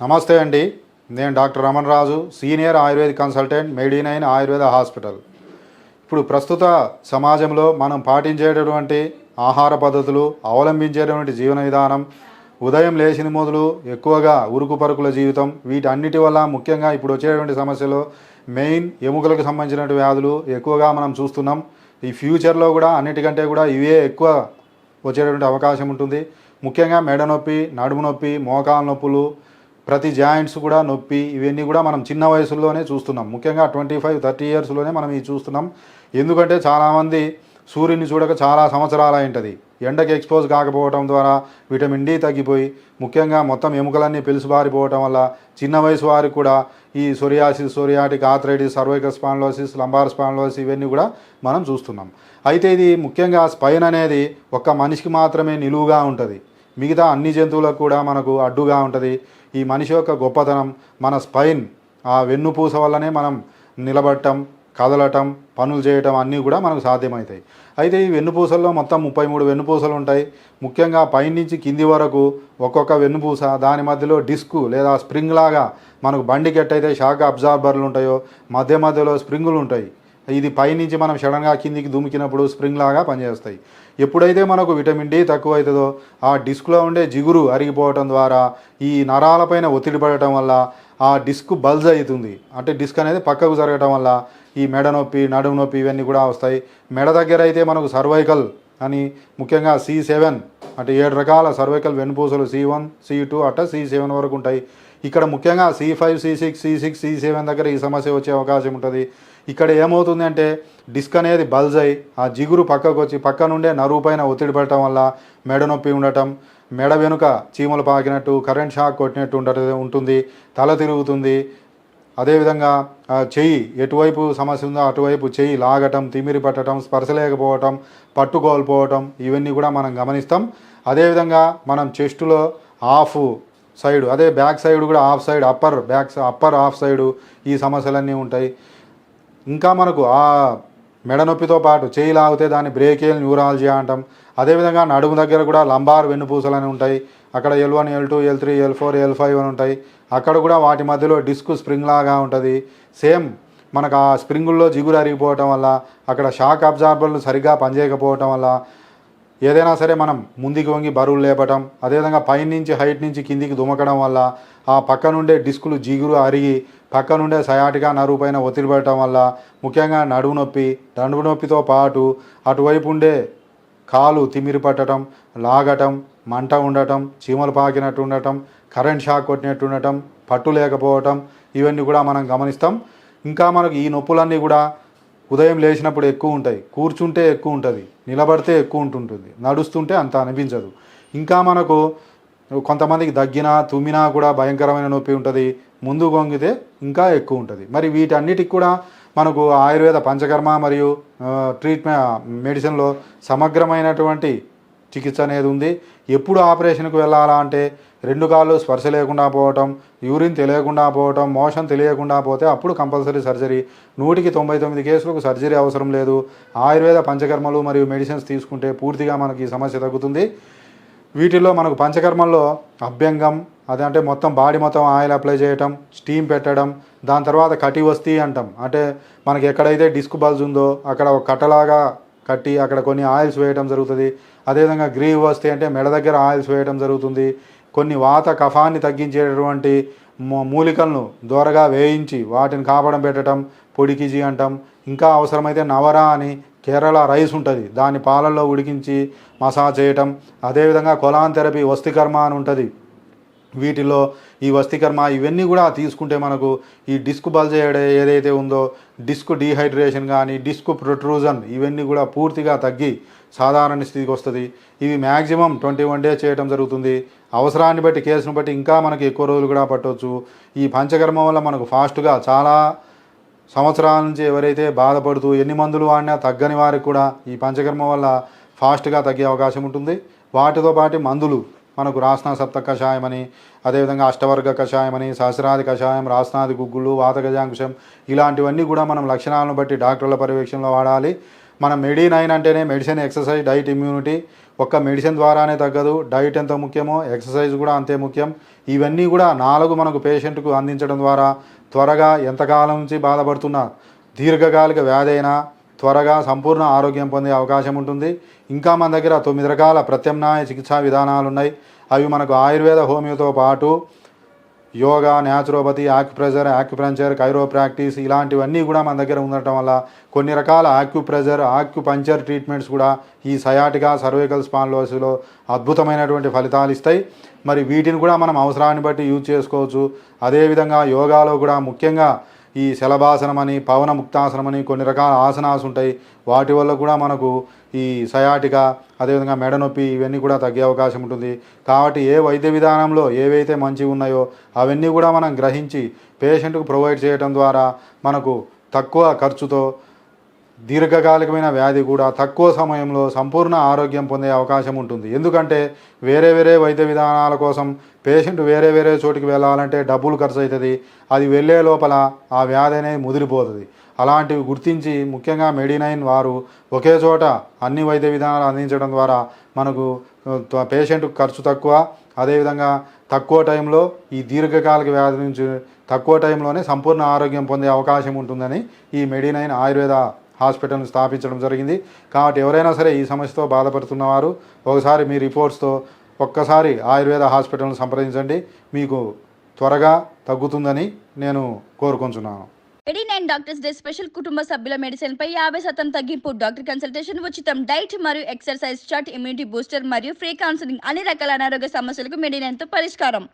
నమస్తే అండి. నేను doctor Raman Raju senior Ayurveda consultant Medinine Ayurveda hospital. ఇప్పుడు ప్రస్తుత సమాజంలో మనం పాటించేటటువంటి ఆహార పద్ధతులు అవలంబించేటటువంటి జీవన విధానం ఉదయం లేచిన మొదలు ఎక్కువగా ఉరుకు పరుకుల జీవితం వీటన్నిటి వల్ల ముఖ్యంగా ఇప్పుడు వచ్చేటువంటి సమస్యలు మెయిన్ ఎముకలకు సంబంధించినటువంటి వ్యాధులు ఎక్కువగా మనం చూస్తున్నాం. ఈ ఫ్యూచర్లో కూడా అన్నిటికంటే కూడా ఇవే ఎక్కువ వచ్చేటటువంటి అవకాశం ఉంటుంది. ముఖ్యంగా మెడ నొప్పి నడుము నొప్పి మోకాల నొప్పులు ప్రతి జాయింట్స్ కూడా నొప్పి ఇవన్నీ కూడా మనం చిన్న వయసులోనే చూస్తున్నాం. ముఖ్యంగా ట్వంటీ ఫైవ్ థర్టీ ఇయర్స్లోనే మనం ఇవి చూస్తున్నాం. ఎందుకంటే చాలామంది సూర్యుని చూడక చాలా సంవత్సరాలు అయింటుంది ఎండకి ఎక్స్పోజ్ కాకపోవడం ద్వారా విటమిన్ డి తగ్గిపోయి ముఖ్యంగా మొత్తం ఎముకలన్నీ పిలుసుబారిపోవటం వల్ల చిన్న వయసు వారికి కూడా ఈ psoriasis psoriatic arthritis cervical spondylosis lumbar spondylosis ఇవన్నీ కూడా మనం చూస్తున్నాం. అయితే ఇది ముఖ్యంగా స్పైన్ అనేది ఒక్క మనిషికి మాత్రమే నిలువుగా ఉంటుంది. మిగతా అన్ని జంతువులకు కూడా మనకు అడ్డుగా ఉంటుంది. ఈ మనిషి యొక్క గొప్పతనం మన స్పైన్ ఆ వెన్నుపూస వల్లనే మనం నిలబడటం కదలటం పనులు చేయటం అన్నీ కూడా మనకు సాధ్యమవుతాయి అయితే ఈ వెన్నుపూసల్లో మొత్తం ముప్పై మూడు వెన్నుపూసలు ఉంటాయి. ముఖ్యంగా పైనుంచి కింది వరకు ఒక్కొక్క వెన్నుపూస దాని మధ్యలో డిస్క్ లేదా స్ప్రింగ్ లాగా మనకు బండికి ఎట్టయితే షాక్ అబ్జార్బర్లు ఉంటాయో మధ్య మధ్యలో స్ప్రింగులు ఉంటాయి. ఇది పైనుంచి మనం సడన్గా కిందికి దుమికినప్పుడు స్ప్రింగ్ లాగా పనిచేస్తాయి. ఎప్పుడైతే మనకు విటమిన్ డి తక్కువ అవుతుందో ఆ డిస్క్లో ఉండే జిగురు అరిగిపోవటం ద్వారా ఈ నరాలపైన ఒత్తిడి పడటం వల్ల ఆ డిస్క్ బల్జ్ అవుతుంది. అంటే డిస్క్ అనేది పక్కకు జరగటం వల్ల ఈ మెడ నొప్పి నడుము నొప్పి ఇవన్నీ కూడా వస్తాయి. మెడ దగ్గర అయితే మనకు సర్వైకల్ అని ముఖ్యంగా సి సెవెన్ అంటే ఏడు రకాల సర్వైకల్ వెన్నుపూసలు సి వన్ సి టూ అట్ట సి సెవెన్ వరకు ఉంటాయి. ఇక్కడ ముఖ్యంగా C five C six C six C seven దగ్గర ఈ సమస్య వచ్చే అవకాశం ఉంటుంది. ఇక్కడ ఏమవుతుంది అంటే డిస్క్ అనేది బల్జ్ అయి ఆ జిగురు పక్కకు వచ్చి పక్క నుండే నరువు పైన ఒత్తిడి పడటం వల్ల మెడ నొప్పి ఉండటం మెడ వెనుక చీమలు పాకినట్టు కరెంట్ షాక్ కొట్టినట్టు ఉండ ఉంటుంది తల తిరుగుతుంది. అదేవిధంగా ఆ, చెయ్యి ఎటువైపు సమస్య ఉందో అటువైపు చెయ్యి లాగటం తిమిరి పట్టడం స్పర్శలేకపోవటం పట్టుకోల్పోవటం ఇవన్నీ కూడా మనం గమనిస్తాం. అదేవిధంగా మనం చెస్టులో ఆఫ్ సైడ్ అదే బ్యాక్ సైడ్ కూడా off side upper back upper off side ఈ సమస్యలన్నీ ఉంటాయి. ఇంకా మనకు ఆ మెడ నొప్పితో పాటు చేయి లాగితే దాన్ని బ్రేకేల్ న్యూరాలజీ అంటాం. అదేవిధంగా నడుము దగ్గర కూడా లంబార్ వెన్నుపూసలు అని ఉంటాయి. అక్కడ L one L two L three L four L five అని ఉంటాయి. అక్కడ కూడా వాటి మధ్యలో డిస్క్ స్ప్రింగ్ లాగా ఉంటుంది. సేమ్ మనకు ఆ స్ప్రింగుల్లో జిగురు అరిగిపోవటం వల్ల అక్కడ షాక్ అబ్జార్బర్లు సరిగ్గా పనిచేయకపోవటం వల్ల ఏదైనా సరే మనం ముందుకు వంగి బరువులు లేపటం అదేవిధంగా పైనుంచి హైట్ నుంచి కిందికి దుమకడం వల్ల ఆ పక్క నుండే డిస్కులు జిగురు అరిగి పక్క నుండే సయాటిగా నరువుపైన ఒత్తిడి పెట్టడం వల్ల ముఖ్యంగా నడుము నొప్పి నడుము నొప్పితో పాటు అటువైపు ఉండే కాలు తిమిరి పట్టడం లాగటం మంట ఉండటం చీమలు పాకినట్టు ఉండటం కరెంట్ షాక్ కొట్టినట్టు ఉండటం పట్టు లేకపోవటం ఇవన్నీ కూడా మనం గమనిస్తాం. ఇంకా మనకు ఈ నొప్పులన్నీ కూడా ఉదయం లేచినప్పుడు ఎక్కువ ఉంటాయి. కూర్చుంటే ఎక్కువ ఉంటుంది. నిలబడితే ఎక్కువ ఉంటుంటుంది. నడుస్తుంటే అంత అనిపించదు. ఇంకా మనకు కొంతమందికి దగ్గినా తుమ్మినా కూడా భయంకరమైన నొప్పి ఉంటుంది. ముందు గొంగితే ఇంకా ఎక్కువ ఉంటుంది. మరి వీటన్నిటికి కూడా మనకు ఆయుర్వేద పంచకర్మ మరియు ట్రీట్మెంట్ మెడిసిన్లో సమగ్రమైనటువంటి చికిత్స అనేది ఉంది. ఎప్పుడు ఆపరేషన్కు వెళ్ళాలా అంటే రెండు కాళ్ళు స్పర్శ లేకుండా పోవటం యూరిన్ తెలియకుండా పోవటం మోషన్ తెలియకుండా పోతే అప్పుడు కంపల్సరీ సర్జరీ. నూటికి తొంభై తొమ్మిది కేసులకు సర్జరీ అవసరం లేదు. ఆయుర్వేద పంచకర్మలు మరియు మెడిసిన్స్ తీసుకుంటే పూర్తిగా మనకి ఈ సమస్య తగ్గుతుంది. వీటిల్లో మనకు పంచకర్మల్లో అభ్యంగం అదంటే మొత్తం బాడీ మొత్తం ఆయిల్ అప్లై చేయటం స్టీమ్ పెట్టడం దాని తర్వాత కటి వస్తీ అంటాం. అంటే మనకి ఎక్కడైతే డిస్క్ బల్జ్ ఉందో అక్కడ ఒక కట్టలాగా కట్టి అక్కడ కొన్ని ఆయిల్స్ వేయడం జరుగుతుంది. అదేవిధంగా గ్రీవ్ వస్తే అంటే మెడ దగ్గర ఆయిల్స్ వేయడం జరుగుతుంది. కొన్ని వాత కఫాన్ని తగ్గించేటటువంటి మూ- మూలికలను దూరగా వేయించి వాటిని కాపడం పెట్టడం పొడికిజి అంటాం. ఇంకా అవసరమైతే నవరా అని కేరళ రైస్ ఉంటుంది. దాన్ని పాలల్లో ఉడికించి మసాజ్ చేయటం. అదేవిధంగా కొలాన్ థెరపీ వస్తికర్మ అని ఉంటుంది. వీటిలో ఈ వస్తికర్మ ఇవన్నీ కూడా తీసుకుంటే మనకు ఈ డిస్క్ బల్జ్ ఏదైతే ఉందో డిస్క్ డీహైడ్రేషన్ కానీ డిస్క్ ప్రొట్రూజన్ ఇవన్నీ కూడా పూర్తిగా తగ్గి సాధారణ స్థితికి వస్తుంది. ఇవి మ్యాక్సిమం ట్వంటీ వన్ డేస్ చేయడం జరుగుతుంది. అవసరాన్ని బట్టి కేసును బట్టి ఇంకా మనకి ఎక్కువ రోజులు కూడా పట్టవచ్చు ఈ పంచకర్మ వల్ల మనకు ఫాస్ట్గా చాలా సంవత్సరాల నుంచి ఎవరైతే బాధపడుతూ ఎన్ని మందులు వాడినా తగ్గని వారికి కూడా ఈ పంచకర్మ వల్ల ఫాస్ట్గా తగ్గే అవకాశం ఉంటుంది. వాటితో పాటు మందులు మనకు రాసిన సప్త కషాయమని అదేవిధంగా అష్టవర్గ కషాయమని సహస్రాది కషాయం రాసనాది గుగ్గులు వాతగజాంకుశం ఇలాంటివన్నీ కూడా మనం లక్షణాలను బట్టి డాక్టర్ల పర్యవేక్షణలో వాడాలి. మనం మెడి నైన్ అంటేనే మెడిసిన్ ఎక్సర్సైజ్ డైట్ ఇమ్యూనిటీ. ఒక్క మెడిసిన్ ద్వారానే తగ్గదు. డైట్ ఎంత ముఖ్యమో ఎక్సర్సైజ్ కూడా అంతే ముఖ్యం. ఇవన్నీ కూడా నాలుగు మనకు పేషెంట్కు అందించడం ద్వారా త్వరగా ఎంతకాలం నుంచి బాధపడుతున్న దీర్ఘకాలిక వ్యాధి అయినా త్వరగా సంపూర్ణ ఆరోగ్యం పొందే అవకాశం ఉంటుంది. ఇంకా మన దగ్గర తొమ్మిది రకాల ప్రత్యామ్నాయ చికిత్సా విధానాలు ఉన్నాయి అవి మనకు ఆయుర్వేద హోమియోతో పాటు యోగా న్యాచురోపతి యాక్యుప్రెజర్ ఆక్యుప్రెంచర్ కైరోప్రాక్టీస్ ఇలాంటివన్నీ కూడా మన దగ్గర ఉండటం వల్ల కొన్ని రకాల యాక్యుప్రెజర్ ఆక్యుపంచర్ ట్రీట్మెంట్స్ కూడా ఈ సయాటిగా సర్వైకల్ స్పాన్లోసిలో అద్భుతమైనటువంటి ఫలితాలు ఇస్తాయి. మరి వీటిని కూడా మనం అవసరాన్ని బట్టి యూజ్ చేసుకోవచ్చు. అదేవిధంగా యోగాలో కూడా ముఖ్యంగా ఈ శలభాసనం అని అని కొన్ని రకాల ఆసనాస్ ఉంటాయి వాటి వల్ల కూడా మనకు ఈ సయాటిక అదేవిధంగా మెడ నొప్పి ఇవన్నీ కూడా తగ్గే అవకాశం ఉంటుంది కాబట్టి ఏ వైద్య విధానంలో ఏవైతే మంచివి ఉన్నాయో అవన్నీ కూడా మనం గ్రహించి పేషెంట్కు ప్రొవైడ్ చేయడం ద్వారా మనకు తక్కువ ఖర్చుతో దీర్ఘకాలికమైన వ్యాధి కూడా తక్కువ సమయంలో సంపూర్ణ ఆరోగ్యం పొందే అవకాశం ఉంటుంది. ఎందుకంటే వేరే వేరే వైద్య విధానాల కోసం పేషెంట్ వేరే వేరే చోటికి వెళ్ళాలంటే డబ్బులు ఖర్చు అవుతుంది అది వెళ్ళే లోపల ఆ వ్యాధి అనేది ముదిరిపోతుంది. అలాంటివి గుర్తించి ముఖ్యంగా మెడినైన్ వారు ఒకే చోట అన్ని వైద్య విధానాలు అందించడం ద్వారా మనకు త- ఖర్చు తక్కువ. అదేవిధంగా తక్కువ టైంలో ఈ దీర్ఘకాలిక వ్యాధి నుంచి తక్కువ టైంలోనే సంపూర్ణ ఆరోగ్యం పొందే అవకాశం ఉంటుందని ఈ మెడినైన్ ఆయుర్వేద హాస్పిటల్ను స్థాపించడం జరిగింది. కాబట్టి ఎవరైనా సరే ఈ సమస్యతో బాధపడుతున్నవారు ఒకసారి మీ రిపోర్ట్స్తో ఒక్కసారి ఆయుర్వేద హాస్పిటల్ను సంప్రదించండి. మీకు త్వరగా తగ్గుతుందని నేను కోరుకుంటున్నాను. ఎడీ నైన్ డాక్టర్స్ డే స్పెషల్ కుటుంబ సభ్యుల మెడిసిన్ పై యాభై శాతం తగ్గింపు డాక్టర్ కన్సల్టేషన్ ఉచితం డైట్ మరియు ఎక్సర్సైజ్ చార్ట్ ఇమ్యూనిటీ బూస్టర్ మరియు ఫ్రీ కౌన్సిలింగ్ అన్ని రకాల అనారోగ్య సమస్యలకు మెడినైన్ పరిష్కారం.